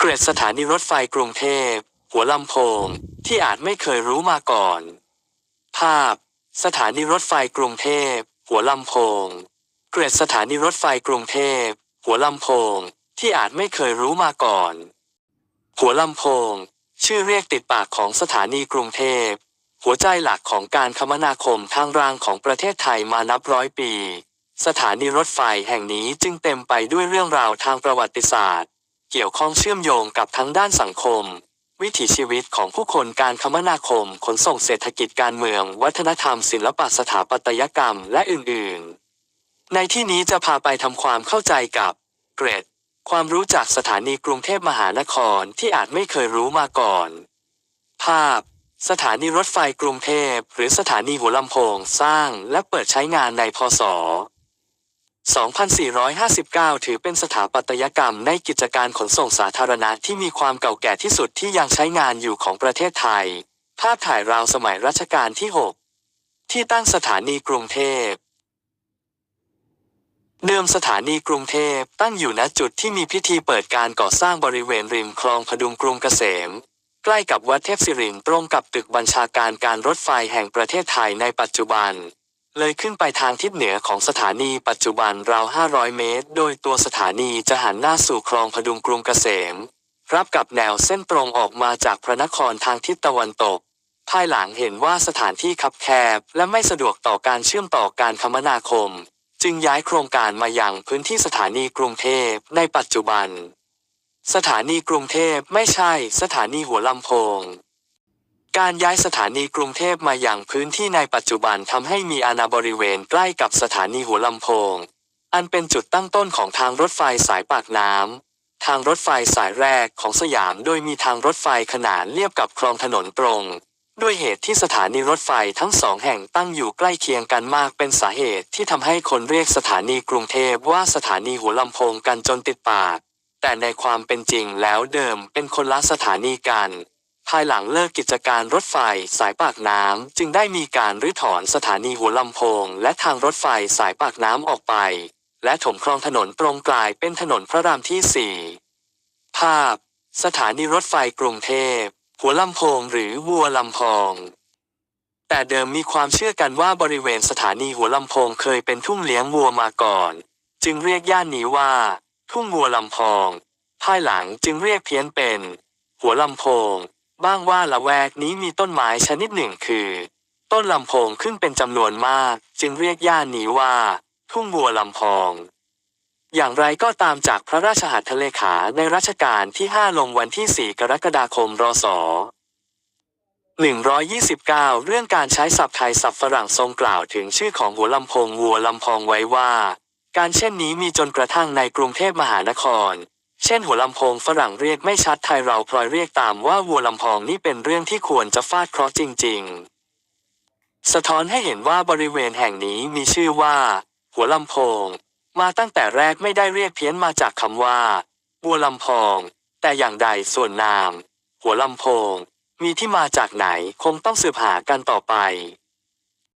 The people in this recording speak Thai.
เกรดสถานีรถไฟกรุงเทพ หัวลำโพง ที่อาจไม่เคยรู้มาก่อน ภาพ สถานีรถไฟกรุงเทพ หัวลำโพง เกรดสถานีรถไฟกรุงเทพ หัวลำโพง ที่อาจไม่เคยรู้มาก่อน หัวลำโพง ชื่อเรียกติดปากของสถานีกรุงเทพ หัวใจหลักของการคมนาคมทางรางของประเทศไทยมานับร้อยปี สถานีรถไฟแห่งนี้จึงเต็มไปด้วยเรื่องราวทางประวัติศาสตร์ เกี่ยวข้องเชื่อมโยงกับทั้งด้านสังคม วิถีชีวิตของผู้คนการคมนาคม ขนส่งเศรษฐกิจการเมือง วัฒนธรรม ศิลปะสถาปัตยกรรม และอื่นๆ ในที่นี้จะพาไปทำความเข้าใจกับ เกรด ความรู้จากสถานีกรุงเทพมหานครที่อาจไม่เคยรู้มาก่อน ภาพ สถานีรถไฟกรุงเทพ หรือสถานีหัวลำโพงสร้างและเปิดใช้งานในพศ 2459 ถือเป็นสถาปัตยกรรมในกิจการขนส่งสาธารณะที่มีความเก่าแก่ที่สุดที่ยังใช้งานอยู่ของประเทศไทย ภาพถ่ายราวสมัยรัชกาลที่ 6 ที่ตั้งสถานีกรุงเทพ เดิมสถานีกรุงเทพตั้งอยู่ณจุดที่มีพิธีเปิดการก่อสร้างบริเวณริมคลองพดุงกรุงเกษม ใกล้กับวัดเทพศิรินทร์ตรงกับตึกบัญชาการการรถไฟแห่งประเทศไทยในปัจจุบัน เลยขึ้นไปทางทิศเหนือของสถานีปัจจุบันราว 500 เมตร โดยตัวสถานีจะหันหน้าสู่คลองพดุงกรุงเกษม รับกับแนวเส้นตรงออกมาจากพระนครทางทิศตะวันตก ภายหลังเห็นว่าสถานที่คับแคบและไม่สะดวกต่อการเชื่อมต่อการคมนาคม จึงย้ายโครงการมาอยังพื้นที่สถานีกรุงเทพในปัจจุบัน สถานีกรุงเทพไม่ใช่สถานีหัวลำโพง การย้ายสถานีกรุงเทพมาอย่างพื้นที่ในปัจจุบันทำให้มีอาณาบริเวณใกล้กับสถานีหัวลำโพง อันเป็นจุดตั้งต้นของทางรถไฟสายปากน้ำ ทางรถไฟสายแรกของสยามโดยมีทางรถไฟขนานเลียบกับคลองถนนตรง ด้วยเหตุที่สถานีรถไฟทั้งสองแห่งตั้งอยู่ใกล้เคียงกันมากเป็นสาเหตุที่ทำให้คนเรียกสถานีกรุงเทพว่าสถานีหัวลำโพงกันจนติดปาก แต่ในความเป็นจริงแล้วเดิมเป็นคนละสถานีกัน ภายหลังเลิกกิจการรถไฟสายปากน้ำ จึงได้มีการรื้อถอนสถานีหัวลำโพง และทางรถไฟสายปากน้ำออกไป และถมคลองถนนตรงกลายเป็นถนนพระรามที่สี่ภาพ สถานีรถไฟกรุงเทพ หัวลำโพงหรือวัวลำพองแต่เดิมมีความเชื่อกันว่าบริเวณสถานีหัวลำโพงเคยเป็นทุ่งเลี้ยงวัวมาก่อน จึงเรียกย่านนี้ว่า ทุ่งวัวลำพอง ภายหลังจึงเรียกเพี้ยนเป็น หัวลำโพง บ้างว่าละแวกนี้มีต้นไม้ชนิดหนึ่งคือ ต้นลำโพงขึ้นเป็นจำนวนมาก จึงเรียกย่านนี้ว่า ทุ่งวัวลำพองอย่างไรก็ตามจากพระราชหัตถเลขาในรัชกาลที่ 5 ลงวันที่ 4 กรกฎาคม รศ 129 เรื่องการใช้ศัพท์ไทยศัพท์ฝรั่งทรงกล่าวถึงชื่อของหัวลำโพงวัวลำพองไว้ว่า การเช่นนี้มีจนกระทั่งในกรุงเทพมหานคร เช่นหัวลำโพงฝรั่งเรียกไม่ชัดไทยเราพลอยเรียกตามว่าวัวลำพองนี่เป็นเรื่องที่ควรจะฟาดเคราะห์จริง ๆ สะท้อนให้เห็นว่าบริเวณแห่งนี้มีชื่อว่า หัวลำโพง มาตั้งแต่แรกไม่ได้เรียกเพี้ยนมาจากคำว่าวัวลำพอง แต่อย่างใดส่วนนาม หัวลำโพง มีที่มาจากไหนคงต้องสืบหากันต่อไป